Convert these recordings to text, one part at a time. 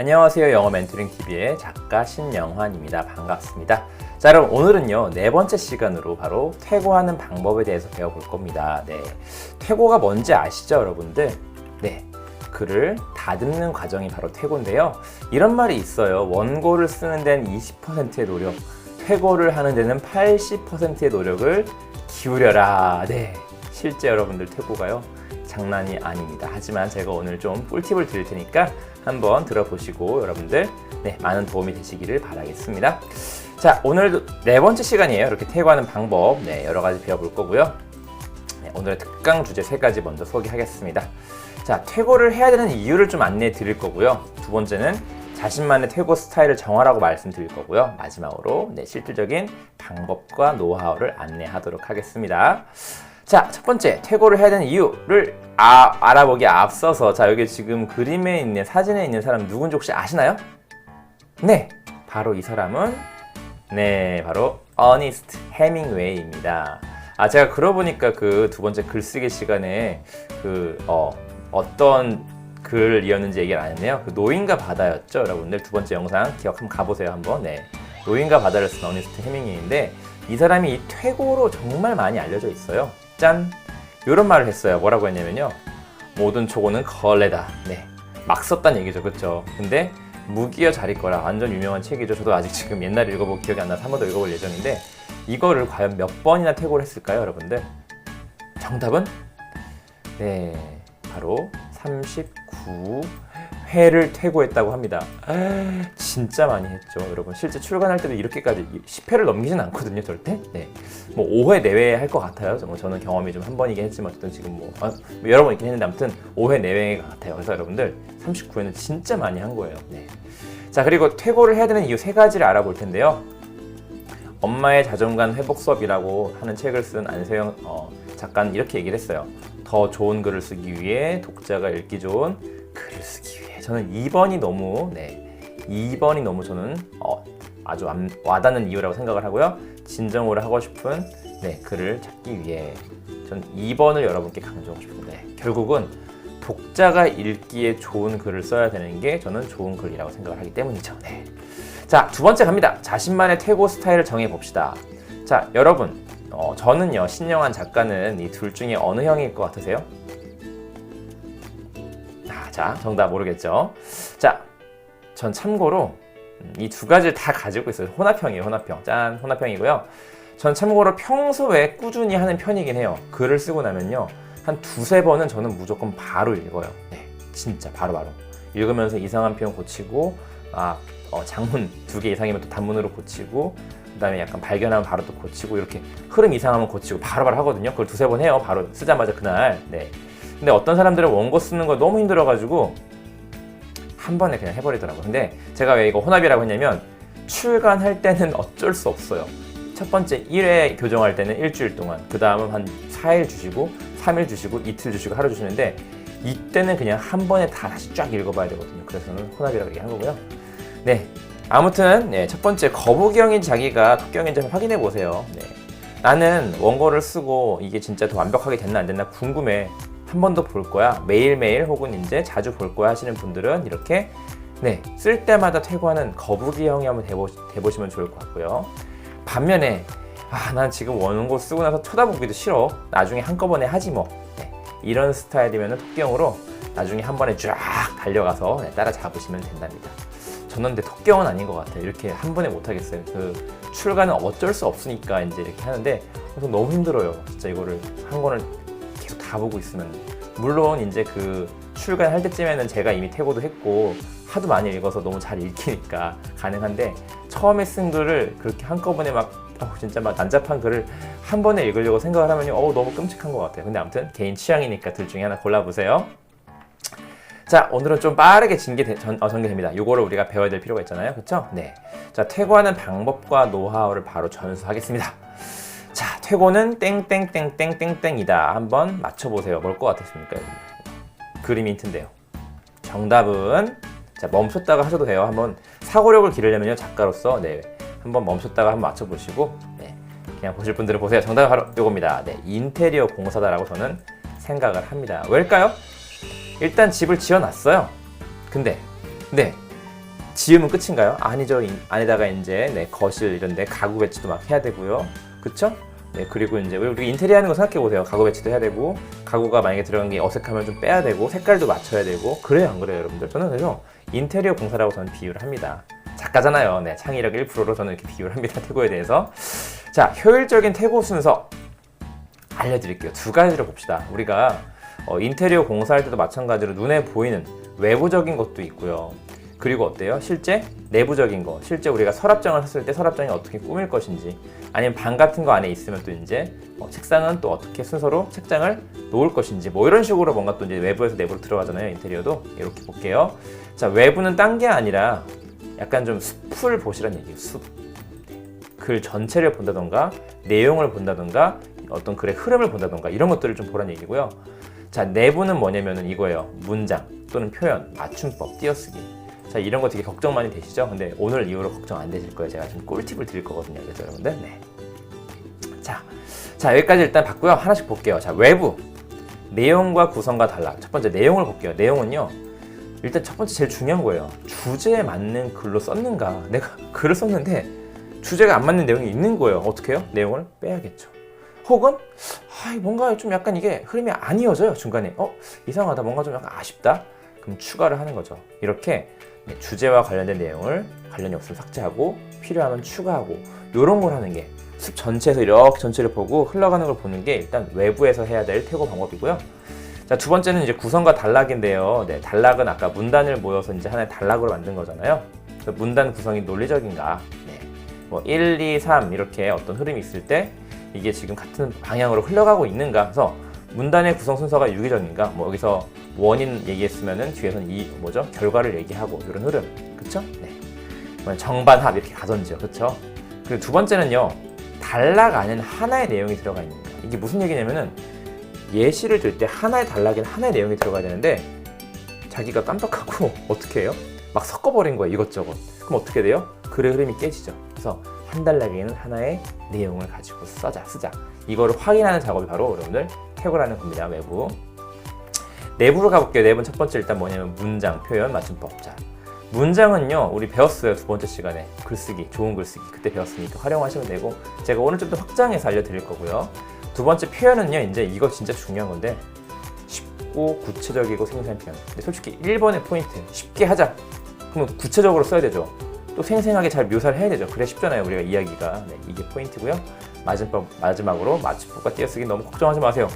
안녕하세요. 영어 멘토링 TV의 작가 신영환입니다. 반갑습니다. 자, 여러분 오늘은요 네 번째 시간으로 바로 퇴고하는 방법에 대해서 배워볼 겁니다. 네, 퇴고가 뭔지 아시죠, 여러분들? 네, 글을 다듬는 과정이 바로 퇴고인데요. 이런 말이 있어요. 원고를 쓰는 데는 20%의 노력, 퇴고를 하는 데는 80%의 노력을 기울여라. 네, 실제 여러분들 퇴고가요 장난이 아닙니다. 하지만 제가 오늘 좀 꿀팁을 드릴 테니까 한번 들어보시고 여러분들 네, 많은 도움이 되시기를 바라겠습니다. 자, 오늘 네 번째 시간이에요. 이렇게 퇴고하는 방법 네, 여러 가지 배워볼 거고요. 네, 오늘의 특강 주제 세 가지 먼저 소개하겠습니다. 자, 퇴고를 해야 되는 이유를 좀 안내해 드릴 거고요. 두 번째는 자신만의 퇴고 스타일을 정하라고 말씀드릴 거고요. 마지막으로 네, 실질적인 방법과 노하우를 안내하도록 하겠습니다. 자, 첫 번째, 퇴고를 해야 되는 이유를 아, 알아보기 앞서서, 자, 여기 지금 그림에 있는, 사진에 있는 사람 누군지 혹시 아시나요? 네, 바로 이 사람은, 네, 바로 어니스트 해밍웨이입니다. 아, 제가 그러고 보니까 그 두 번째 글쓰기 시간에 그, 어, 어떤 글이었는지 얘기를 안 했네요. 그 노인과 바다였죠, 여러분들. 두 번째 영상 기억 한번 가보세요, 한번. 네. 노인과 바다를 쓴 어니스트 해밍웨이인데, 이 사람이 이 퇴고로 정말 많이 알려져 있어요. 짠! 이런 말을 했어요. 뭐라고 했냐면요. 모든 초고는 걸레다. 네. 막 썼단 얘기죠. 그쵸? 근데 무기여 잘 읽거라. 완전 유명한 책이죠. 저도 아직 지금 옛날에 읽어보고 기억이 안 나서 한 번 더 읽어볼 예정인데 이거를 과연 몇 번이나 퇴고를 했을까요, 여러분들? 정답은 네, 바로 39회를 퇴고했다고 합니다. 아, 진짜 많이 했죠, 여러분. 실제 출간할 때도 이렇게까지 10회를 넘기진 않거든요, 절대. 네, 뭐 5회 내외 할 것 같아요. 뭐 저는 경험이 좀 한 번이긴 했지만 어쨌든 지금 뭐, 아, 뭐 여러 번 있긴 했는데 아무튼 5회 내외 같아요. 그래서 여러분들 39회는 진짜 많이 한 거예요. 네. 자 그리고 퇴고를 해야 되는 이유 세 가지를 알아볼 텐데요. 엄마의 자존감 회복 수업이라고 하는 책을 쓴 안세영 어, 작가는 이렇게 얘기를 했어요. 더 좋은 글을 쓰기 위해 독자가 읽기 좋은 글을 쓰기 위해 저는 2번이 너무 네 2번이 너무 저는 어, 아주 안- 와닿는 이유라고 생각을 하고요. 진정으로 하고 싶은 네 글을 찾기 위해 전 2번을 여러분께 강조하고 싶은데 결국은 독자가 읽기에 좋은 글을 써야 되는 게 저는 좋은 글이라고 생각을 하기 때문이죠. 네. 자, 두 번째 갑니다. 자신만의 퇴고 스타일을 정해 봅시다. 자, 여러분, 어, 저는요, 신영한 작가는 이 둘 중에 어느 형일 것 같으세요? 아, 자, 정답 모르겠죠? 자, 전 참고로 이 두 가지를 다 가지고 있어요. 혼합형이에요, 혼합형. 짠, 혼합형이고요. 전 참고로 평소에 꾸준히 하는 편이긴 해요. 글을 쓰고 나면요. 한 두세 번은 저는 무조건 바로 읽어요. 네, 진짜 바로바로. 읽으면서 이상한 표현 고치고, 아, 어, 장문 두 개 이상이면 또 단문으로 고치고, 그 다음에 약간 발견하면 바로 또 고치고, 이렇게 흐름 이상하면 고치고 바로 바로 하거든요. 그걸 두세 번 해요. 바로 쓰자마자 그날. 네. 근데 어떤 사람들은 원고 쓰는 거 너무 힘들어가지고, 한 번에 그냥 해버리더라고요. 근데 제가 왜 이거 혼합이라고 했냐면, 출간할 때는 어쩔 수 없어요. 첫 번째 1회 교정할 때는 일주일 동안, 그 다음은 한 4일 주시고, 3일 주시고, 이틀 주시고, 하루 주시는데, 이때는 그냥 한 번에 다 다시 쫙 읽어봐야 되거든요. 그래서 저는 혼합이라고 얘기한 거고요. 네. 아무튼, 네, 첫 번째, 거북이형인 자기가 한번 확인해 보세요. 네. 나는 원고를 쓰고 이게 진짜 더 완벽하게 됐나 안 됐나 궁금해. 한 번 더 볼 거야. 매일매일 혹은 이제 자주 볼 거야 하시는 분들은 이렇게 네, 쓸 때마다 퇴고하는 거북이형이 한번 돼보, 돼보시면 좋을 것 같고요. 반면에 아, 난 지금 원고 쓰고 나서 쳐다보기도 싫어. 나중에 한꺼번에 하지 뭐. 네, 이런 스타일이면 토끼형으로 나중에 한 번에 쫙 달려가서 네, 따라잡으시면 된답니다. 저는 근데 토끼형은 아닌 것 같아요. 이렇게 한 번에 못 하겠어요. 그 출간은 어쩔 수 없으니까 이제 이렇게 하는데 그래서 너무 힘들어요. 진짜 이거를 한 권을 계속 다 보고 있으면 물론 이제 그 출간할 때쯤에는 제가 이미 퇴고도 했고 하도 많이 읽어서 너무 잘 읽히니까 가능한데 처음에 쓴 글을 그렇게 한꺼번에 막 어, 진짜 막 난잡한 글을 한 번에 읽으려고 생각을 하면 어 너무 끔찍한 것 같아요. 근데 아무튼 개인 취향이니까 둘 중에 하나 골라보세요. 자, 오늘은 좀 빠르게 전개, 전, 어, 전개됩니다. 요거를 우리가 배워야 될 필요가 있잖아요. 그쵸? 네. 자, 퇴고하는 방법과 노하우를 바로 전수하겠습니다. 자, 퇴고는 땡땡땡땡땡땡이다. 한번 맞춰보세요. 뭘 것 같으십니까? 여러분? 그림 힌트인데요. 정답은 자, 멈췄다가 하셔도 돼요. 한번 사고력을 기르려면요. 작가로서 네. 한번 멈췄다가 한번 맞춰보시고 네. 그냥 보실 분들은 보세요. 정답은 바로 이겁니다. 네, 인테리어 공사다라고 저는 생각을 합니다. 왜일까요? 일단 집을 지어놨어요. 근데, 네, 지으면 끝인가요? 아니죠. 이- 안에다가 이제 네, 거실 이런데 가구 배치도 막 해야 되고요. 그쵸? 네, 그리고 이제 우리 인테리어 하는 거 생각해 보세요. 가구 배치도 해야 되고, 가구가 만약에 들어간 게 어색하면 좀 빼야 되고, 색깔도 맞춰야 되고, 그래요, 안 그래요, 여러분들? 저는 그래서 인테리어 공사라고 저는 비유를 합니다. 작가잖아요. 네, 창의력 1%로 저는 이렇게 비유를 합니다. 태고에 대해서. 자, 효율적인 태고 순서 알려드릴게요. 두 가지를 봅시다. 우리가 어, 인테리어 공사할 때도 마찬가지로 눈에 보이는 외부적인 것도 있고요. 그리고 어때요? 실제 내부적인 거, 실제 우리가 서랍장을 샀을 때 서랍장이 어떻게 꾸밀 것인지, 아니면 방 같은 거 안에 있으면 또 이제 어, 책상은 또 어떻게 순서로 책장을 놓을 것인지, 뭐 이런 식으로 뭔가 또 이제 외부에서 내부로 들어가잖아요. 인테리어도 이렇게 볼게요. 자, 외부는 딴 게 아니라 약간 좀 숲을 보시란 얘기예요. 숲. 글 전체를 본다던가 내용을 본다던가 어떤 글의 흐름을 본다던가 이런 것들을 좀 보란 얘기고요. 자 내부는 뭐냐면은 이거예요. 문장 또는 표현, 맞춤법, 띄어쓰기. 자 이런 거 되게 걱정 많이 되시죠? 근데 오늘 이후로 걱정 안 되실 거예요. 제가 좀 꿀팁을 드릴 거거든요. 그래서 여러분들 네. 자, 자 여기까지 일단 봤고요. 하나씩 볼게요. 자 외부 내용과 구성과 달라. 첫 번째 내용을 볼게요. 내용은요. 일단 첫 번째 제일 중요한 거예요. 주제에 맞는 글로 썼는가? 내가 글을 썼는데 주제가 안 맞는 내용이 있는 거예요. 어떻게 해요? 내용을 빼야겠죠. 혹은 아, 뭔가 좀 약간 이게 흐름이 안 이어져요. 중간에 어 이상하다. 뭔가 좀 약간 아쉽다. 그럼 추가를 하는 거죠. 이렇게 네, 주제와 관련된 내용을 관련이 없으면 삭제하고 필요하면 추가하고 이런 걸 하는 게 숲 전체에서 이렇게 전체를 보고 흘러가는 걸 보는 게 일단 외부에서 해야 될 태고 방법이고요. 자, 두 번째는 이제 구성과 단락인데요. 네, 단락은 아까 문단을 모여서 이제 하나의 단락으로 만든 거잖아요. 그래서 문단 구성이 논리적인가? 네. 뭐 1, 2, 3 이렇게 어떤 흐름이 있을 때 이게 지금 같은 방향으로 흘러가고 있는가 해서 문단의 구성 순서가 유기적인가? 뭐 여기서 원인 얘기했으면은 뒤에서는 이 뭐죠? 결과를 얘기하고 이런 흐름. 그쵸? 네. 뭐 정반합 이렇게 가던지요. 그쵸? 그리고 두 번째는요. 단락 안에는 하나의 내용이 들어가 있는가. 이게 무슨 얘기냐면은 예시를 들 때 하나의 단락에는 하나의 내용이 들어가야 되는데 자기가 깜빡하고 어떻게 해요? 막 섞어버린 거예요 이것저것. 그럼 어떻게 돼요? 글의 흐름이 깨지죠. 그래서 한 단락에는 하나의 내용을 가지고 써자 쓰자. 이거를 확인하는 작업이 바로 여러분들 태고라는 겁니다 외부. 내부로 가볼게요. 내부는 첫 번째 일단 뭐냐면 문장, 표현, 맞춤법 자. 문장은요 우리 배웠어요 두 번째 시간에. 글쓰기 좋은 글쓰기. 그때 배웠으니까 활용하시면 되고 제가 오늘 좀 더 확장해서 알려드릴 거고요 두 번째 표현은요 이제 이거 진짜 중요한 건데 쉽고 구체적이고 생생한 표현. 근데 솔직히 1번의 포인트 쉽게 하자. 그러면 구체적으로 써야 되죠. 또 생생하게 잘 묘사를 해야 되죠. 그래 쉽잖아요 우리가 이야기가. 네, 이게 포인트고요. 마지막, 마지막으로 맞춤법과 띄어쓰기 너무 걱정하지 마세요.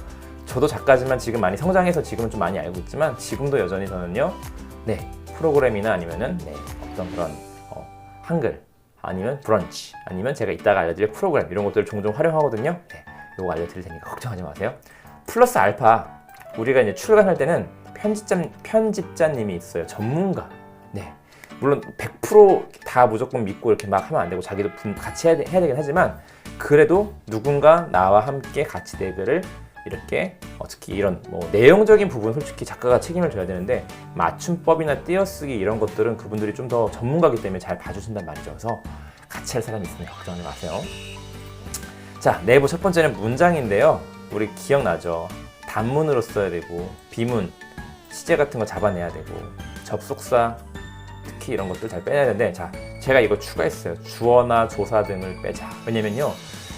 저도 작가지만 지금 많이 성장해서 지금은 좀 많이 알고 있지만 지금도 여전히 저는요 네 프로그램이나 아니면은 네, 어떤 그런 어, 한글 아니면 브런치 아니면 제가 이따가 알려드릴 프로그램 이런 것들을 종종 활용하거든요. 네, 요거 알려드릴 테니까 걱정하지 마세요. 플러스 알파. 우리가 이제 출간할 때는 편집자 편집자님이 있어요. 전문가. 네. 물론 100%다 무조건 믿고 이렇게 막 하면 안 되고 자기도 분- 같이 해야, 되, 해야 되긴 하지만 그래도 누군가 나와 함께 같이 대결을 이렇게 어, 특히 이런 뭐 내용적인 부분 솔직히 작가가 책임을 져야 되는데 맞춤법이나 띄어쓰기 이런 것들은 그분들이 좀 더 전문가기 때문에 잘 봐주신단 말이죠. 그래서 같이 할 사람이 있으니까 걱정하지 마세요. 자 내부 첫 번째는 문장인데요. 우리 기억나죠? 단문으로 써야 되고 비문, 시제 같은 거 잡아내야 되고 접속사 특히 이런 것들 잘 빼야 되는데 자 제가 이거 추가했어요. 주어나 조사 등을 빼자. 왜냐면요.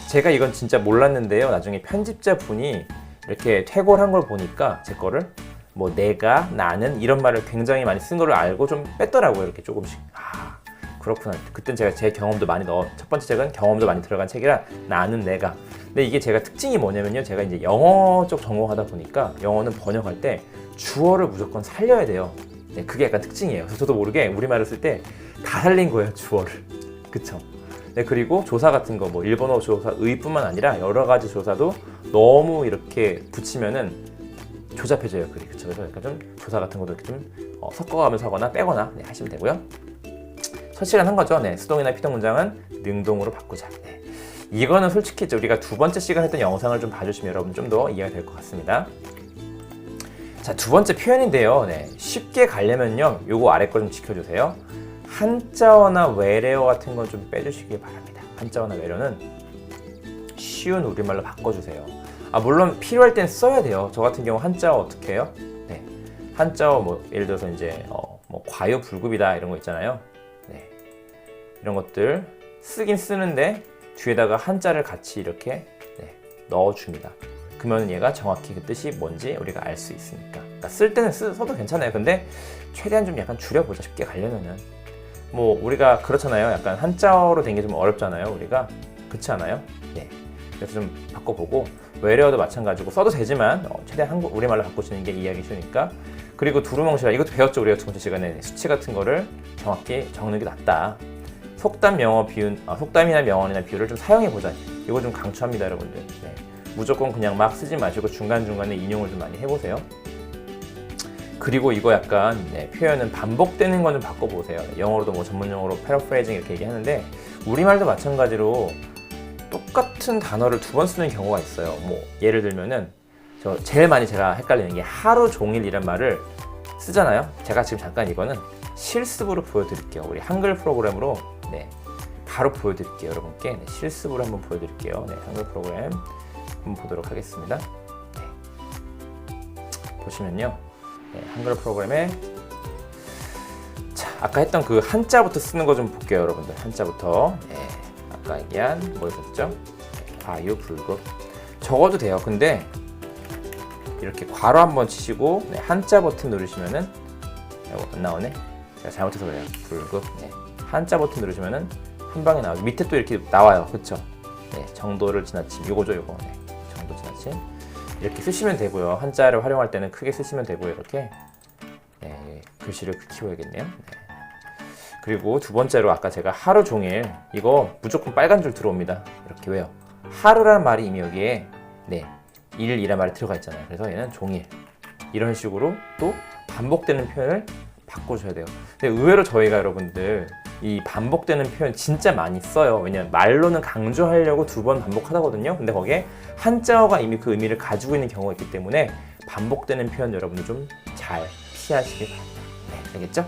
제가 이건 진짜 몰랐는데요. 나중에 편집자 분이 이렇게 퇴골한 걸 보니까 제 거를 뭐 내가 나는 이런 말을 굉장히 많이 쓴 거를 알고 좀 뺐더라고요. 이렇게 조금씩. 아 그렇구나. 그땐 제가 제 경험도 많이 넣어. 첫 번째 책은 경험도 많이 들어간 책이라 나는 내가. 근데 이게 제가 특징이 뭐냐면요. 제가 이제 영어 쪽 전공하다 보니까 영어는 번역할 때 주어를 무조건 살려야 돼요. 네, 그게 약간 특징이에요. 그래서 저도 모르게 우리말을 쓸 때 다 살린 거예요. 주어를. 그쵸? 네, 그리고 조사 같은 거, 뭐, 일본어 조사, 의뿐만 아니라 여러 가지 조사도 너무 이렇게 붙이면은 조잡해져요, 글이. 그쵸? 그래서 약간 좀 조사 같은 것도 이렇게 좀 어, 섞어가면서 하거나 빼거나 네, 하시면 되고요. 설치간 한 거죠. 네, 수동이나 피동 문장은 능동으로 바꾸자. 네. 이거는 솔직히 우리가 두 번째 시간 했던 영상을 좀 봐주시면 여러분 좀 더 이해가 될 것 같습니다. 자, 두 번째 표현인데요. 네, 쉽게 가려면요. 요거 아래 거 좀 지켜주세요. 한자어나 외래어 같은 건 좀 빼주시기 바랍니다. 한자어나 외래어는 쉬운 우리말로 바꿔주세요. 아 물론 필요할 땐 써야 돼요. 저 같은 경우 한자어 어떻게 해요? 네, 한자어 뭐 예를 들어서 이제 어, 뭐 과유불급이다 이런 거 있잖아요. 네, 이런 것들 쓰긴 쓰는데 뒤에다가 한자를 같이 이렇게 네, 넣어줍니다. 그러면 얘가 정확히 그 뜻이 뭔지 우리가 알 수 있으니까. 그러니까 쓸 때는 쓰, 써도 괜찮아요. 근데 최대한 좀 약간 줄여보자 쉽게 가려면은. 뭐 우리가 그렇잖아요. 약간 한자어로 된 게 좀 어렵잖아요. 우리가 그렇지 않아요? 네. 그래서 좀 바꿔보고 외래어도 마찬가지고 써도 되지만 어, 최대한 한국 우리말로 바꾸시는 게 이해하기 쉬우니까. 그리고 두루뭉실한 이것도 배웠죠 우리가 두 번째 시간에 수치 같은 거를 정확히 적는 게 낫다. 속담 명어 비운 아, 속담이나 명언이나 비유를 좀 사용해 보자. 이거 좀 강추합니다, 여러분들. 네. 무조건 그냥 막 쓰지 마시고 중간 중간에 인용을 좀 많이 해보세요. 그리고 이거 약간 네, 표현은 반복되는 건좀 바꿔보세요. 영어로도 뭐 전문 용어로 패러프레이징 이렇게 얘기하는데 우리말도 마찬가지로 똑같은 단어를 두 번 쓰는 경우가 있어요. 뭐 예를 들면은 저 제일 많이 제가 헷갈리는 게 하루 종일이란 말을 쓰잖아요. 제가 지금 잠깐 이거는 실습으로 보여드릴게요. 우리 한글 프로그램으로 네, 바로 보여드릴게요. 여러분께 네, 실습으로 한번 보여드릴게요. 네, 한글 프로그램 한번 보도록 하겠습니다. 네. 보시면요. 네, 한글 프로그램에 자, 아까 했던 그 한자부터 쓰는 거 좀 볼게요, 여러분들. 한자부터. 네, 아까 얘기한 뭐였었죠? 네, 과유 불급. 적어도 돼요. 근데 이렇게 괄호 한번 치시고 네, 한자 버튼 누르시면은 이거 안 나오네. 제가 잘못해서 그래요. 불급. 네. 한자 버튼 누르시면은 한 방에 나와요. 밑에 또 이렇게 나와요. 그쵸? 네, 정도를 지나침. 요거죠, 요거. 네, 정도 지나침. 이렇게 쓰시면 되고요. 한자를 활용할 때는 크게 쓰시면 되고요. 이렇게 네, 글씨를 키워야겠네요. 네. 그리고 두 번째로 아까 제가 하루 종일 이거 무조건 빨간 줄 들어옵니다. 이렇게 왜요? 하루라는 말이 이미 여기에 네 일이란 말이 들어가 있잖아요. 그래서 얘는 종일 이런 식으로 또 반복되는 표현을 바꿔줘야 돼요. 근데 의외로 저희가 여러분들 이 반복되는 표현 진짜 많이 써요. 왜냐면 말로는 강조하려고 두 번 반복하다거든요. 근데 거기에 한자어가 이미 그 의미를 가지고 있는 경우가 있기 때문에 반복되는 표현 여러분들 좀 잘 피하시길 바랍니다. 네, 알겠죠?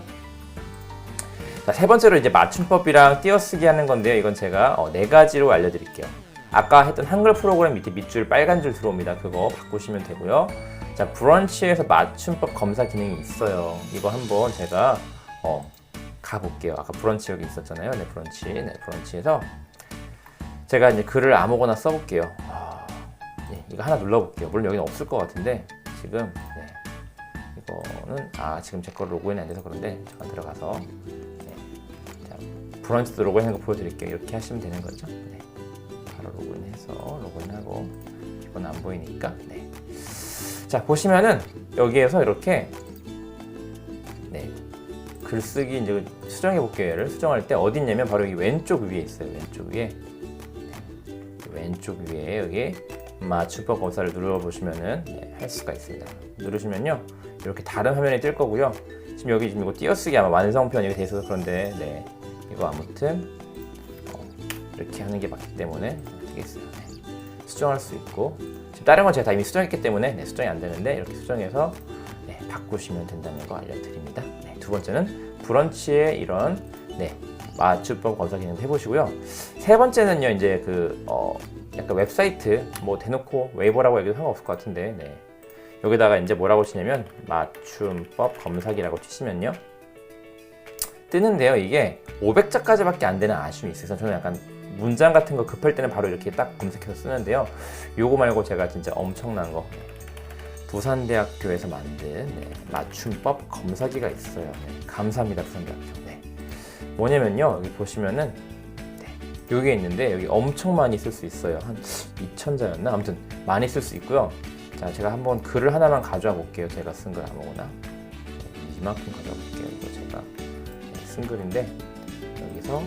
자, 세 번째로 이제 맞춤법이랑 띄어쓰기 하는 건데요. 이건 제가 어, 네 가지로 알려드릴게요. 아까 했던 한글 프로그램 밑에 밑줄 빨간 줄 들어옵니다. 그거 바꾸시면 되고요. 자, 브런치에서 맞춤법 검사 기능이 있어요. 이거 한번 제가 어, 가볼게요. 아까 브런치 여기 있었잖아요. 네, 브런치. 네, 브런치에서 제가 이제 글을 아무거나 써볼게요. 아, 네, 이거 하나 눌러볼게요. 물론 여기는 없을 것 같은데 지금 네, 이거는 아 지금 제 거 로그인이 안 돼서 그런데 잠깐 들어가서 네, 자, 브런치도 로그인한 거 보여드릴게요. 이렇게 하시면 되는 거죠. 네, 바로 로그인해서 로그인하고 이건 안 보이니까 네. 자 보시면은 여기에서 이렇게 네 글쓰기 이제 수정해 볼게요. 얘를 수정할 때 어디 있냐면 바로 여기 왼쪽 위에 있어요. 왼쪽 위에 네, 왼쪽 위에 여기 맞춤법 검사를 눌러 보시면은 네, 할 수가 있습니다. 누르시면요 이렇게 다른 화면이 뜰 거고요. 지금 여기 지금 이거 띄어쓰기 아마 완성편 이렇게 돼 있어서 그런데 네 이거 아무튼 어, 이렇게 하는 게 맞기 때문에 되겠어요. 네. 수정할 수 있고 지금 다른 건 제가 다 이미 수정했기 때문에 네, 수정이 안 되는데 이렇게 수정해서 네, 바꾸시면 된다는 거 알려드립니다. 네, 두 번째는 브런치의 이런 네, 맞춤법 검사 기능 해보시고요. 세 번째는요, 이제 그 어, 약간 웹사이트 뭐 대놓고 웨이버라고 얘기도 상관없을 것 같은데 네. 여기다가 이제 뭐라고 치냐면 맞춤법 검사기라고 치시면요 뜨는데요 이게 500자까지밖에 안 되는 아쉬움이 있어서 저는 약간 문장 같은 거 급할 때는 바로 이렇게 딱 검색해서 쓰는데요 요거 말고 제가 진짜 엄청난 거 부산대학교에서 만든 네, 맞춤법 검사기가 있어요. 네, 감사합니다 부산대학교. 네. 뭐냐면요 여기 보시면은 네, 여기에 있는데 여기 엄청 많이 쓸 수 있어요. 한 2천자였나? 아무튼 많이 쓸 수 있고요. 자 제가 한번 글을 하나만 가져와 볼게요. 제가 쓴 글 아무거나. 네, 이만큼 가져와 볼게요. 이거 제가 네, 쓴 글인데 여기서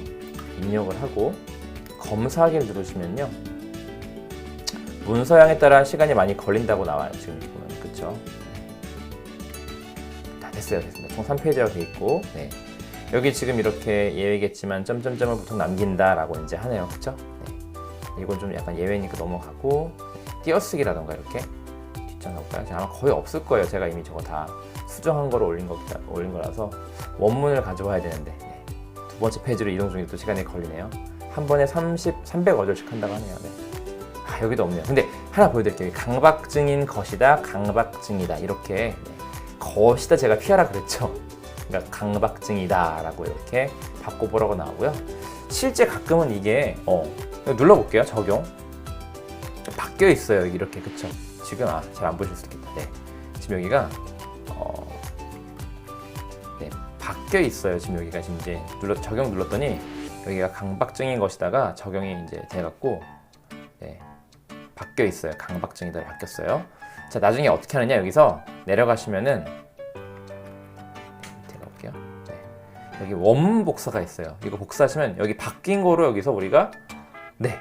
입력을 하고 검사하기를 누르시면요. 문서양에 따라 시간이 많이 걸린다고 나와요 지금 그쵸 다 됐어요 됐습니다 총 3페이지라고 돼 있고 네. 여기 지금 이렇게 예외겠지만 점점점을 보통 남긴다라고 이제 하네요 그쵸 네. 이건 좀 약간 예외니까 넘어가고 네. 띄어쓰기라던가 이렇게 뒷장 가볼까요 아마 거의 없을 거예요 제가 이미 저거 다 수정한 거로 올린 거 올린 거라서 원문을 가져와야 되는데 네. 두 번째 페이지로 이동 중에 또 시간이 걸리네요 한 번에 30, 300 어절씩 한다고 하네요 네. 아, 여기도 없네요. 근데 하나 보여드릴게요. 강박증인 것이다, 강박증이다. 이렇게 네. 것이다 제가 피하라 그랬죠. 그러니까 강박증이다라고 이렇게 바꿔보라고 나오고요. 실제 가끔은 이게 어 눌러볼게요. 적용 바뀌어 있어요. 이렇게 그쵸? 지금 아 잘 안 보실 수도 있겠다. 네. 지금 여기가 어, 네, 바뀌어 있어요. 지금 여기가 지금 이제 눌러 적용 눌렀더니 여기가 강박증인 것이다가 적용이 이제 돼갖고 네, 바뀌어 있어요. 강박증이다 바뀌었어요. 자 나중에 어떻게 하느냐 여기서 내려가시면은 밑에 가볼게요. 네. 여기 원문 복사가 있어요. 이거 복사하시면 여기 바뀐 거로 여기서 우리가 네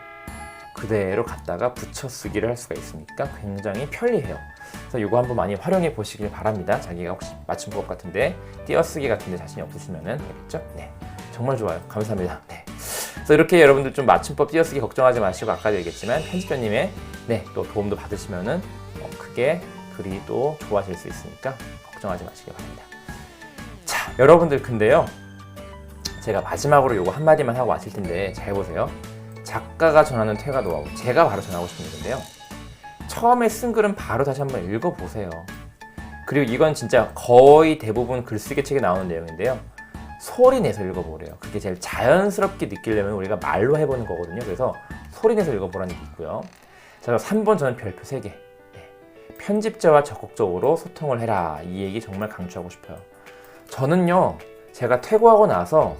그대로 갖다가 붙여 쓰기를 할 수가 있으니까 굉장히 편리해요. 그래서 이거 한번 많이 활용해 보시길 바랍니다. 자기가 혹시 맞춤법 같은데 띄어쓰기 같은데 자신이 없으시면은 되겠죠? 네, 정말 좋아요. 감사합니다. 네. 그래서 이렇게 여러분들 좀 맞춤법 띄어쓰기 걱정하지 마시고 아까도 얘기했지만 편집자님의 네, 또 도움도 받으시면은 어, 크게 글이 또 좋아질 수 있으니까 걱정하지 마시기 바랍니다. 자, 여러분들 근데요. 제가 마지막으로 요거 한마디만 하고 마칠 텐데 잘 보세요. 작가가 전하는 퇴가 노하우 제가 바로 전하고 싶은 건데요. 처음에 쓴 글은 바로 다시 한번 읽어보세요. 그리고 이건 진짜 거의 대부분 글쓰기 책에 나오는 내용인데요. 소리 내서 읽어보래요. 그게 제일 자연스럽게 느끼려면 우리가 말로 해보는 거거든요. 그래서 소리 내서 읽어보라는 게 있고요. 자, 3번 저는 별표 3개. 네. 편집자와 적극적으로 소통을 해라. 이 얘기 정말 강조하고 싶어요. 저는요, 제가 퇴고하고 나서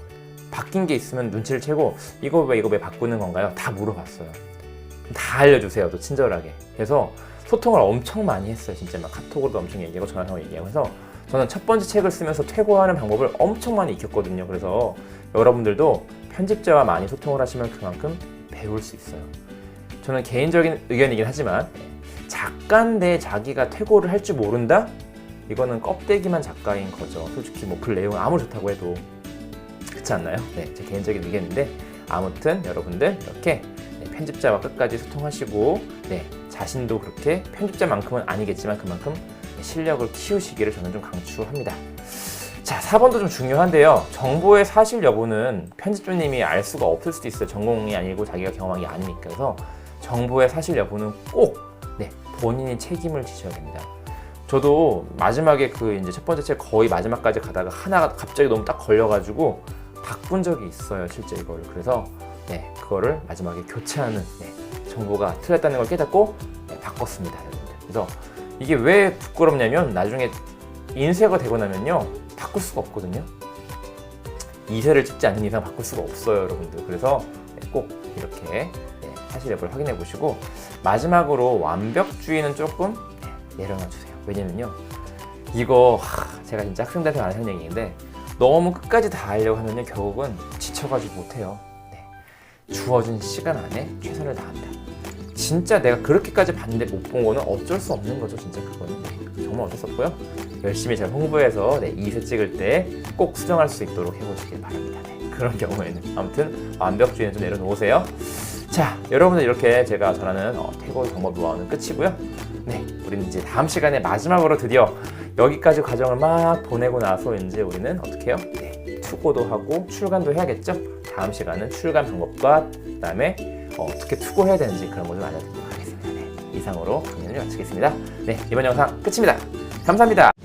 바뀐 게 있으면 눈치를 채고 이거 왜 이거 왜 바꾸는 건가요? 다 물어봤어요. 다 알려주세요. 또 친절하게. 그래서 소통을 엄청 많이 했어요. 진짜 막 카톡으로도 엄청 얘기하고 전화로 얘기하고 해서 저는 첫 번째 책을 쓰면서 퇴고하는 방법을 엄청 많이 익혔거든요. 그래서 여러분들도 편집자와 많이 소통을 하시면 그만큼 배울 수 있어요. 저는 개인적인 의견이긴 하지만 작가인데 자기가 퇴고를 할 줄 모른다? 이거는 껍데기만 작가인 거죠. 솔직히 뭐 글 내용 아무리 좋다고 해도 그렇지 않나요? 네, 제 개인적인 의견인데 아무튼 여러분들 이렇게 네, 편집자와 끝까지 소통하시고 네, 자신도 그렇게 편집자만큼은 아니겠지만 그만큼 실력을 키우시기를 저는 좀 강추합니다. 자, 4번도 좀 중요한데요. 정보의 사실 여부는 편집자님이 알 수가 없을 수도 있어요. 전공이 아니고 자기가 경험한 게 아니니까. 그래서 정보의 사실 여부는 꼭 네, 본인이 책임을 지셔야 됩니다. 저도 마지막에 그 이제 첫 번째 책 거의 마지막까지 가다가 하나가 갑자기 너무 딱 걸려가지고 바꾼 적이 있어요, 실제 이거를. 그래서 네, 그거를 마지막에 교체하는 네, 정보가 틀렸다는 걸 깨닫고 네, 바꿨습니다, 여러분들. 그래서 이게 왜 부끄럽냐면 나중에 인쇄가 되고 나면요 바꿀 수가 없거든요. 이세를 찍지 않는 이상 바꿀 수가 없어요, 여러분들. 그래서 네, 꼭 이렇게 네, 사실 여부를 확인해 보시고 마지막으로 완벽주의는 조금 네, 내려놔 주세요. 왜냐면요 이거 하, 제가 진짜 학생들한테 많이 하는 얘기인데 너무 끝까지 다 하려고 하면요 결국은 지쳐가지고 못해요. 네. 주어진 시간 안에 최선을 다한다. 진짜 내가 그렇게까지 봤는데 못 본 거는 어쩔 수 없는 거죠, 진짜 그거는 네, 정말 어쩔 수 없고요. 열심히 잘 홍보해서 네, 2세 찍을 때 꼭 수정할 수 있도록 해보시길 바랍니다. 네, 그런 경우에는 아무튼 완벽주의는 좀 내려놓으세요. 자, 여러분들 이렇게 제가 전하는 어, 태고 방법 노하우는 끝이고요. 네, 우리는 이제 다음 시간에 마지막으로 드디어 여기까지 과정을 막 보내고 나서 이제 우리는 어떻게 해요? 네, 투고도 하고 출간도 해야겠죠? 다음 시간은 출간 방법과 그다음에 어, 떻게 투고해야 되는지 그런 것을 알려드리도록 하겠습니다. 네, 이상으로 강연을 마치겠습니다. 네, 이번 영상 끝입니다. 감사합니다.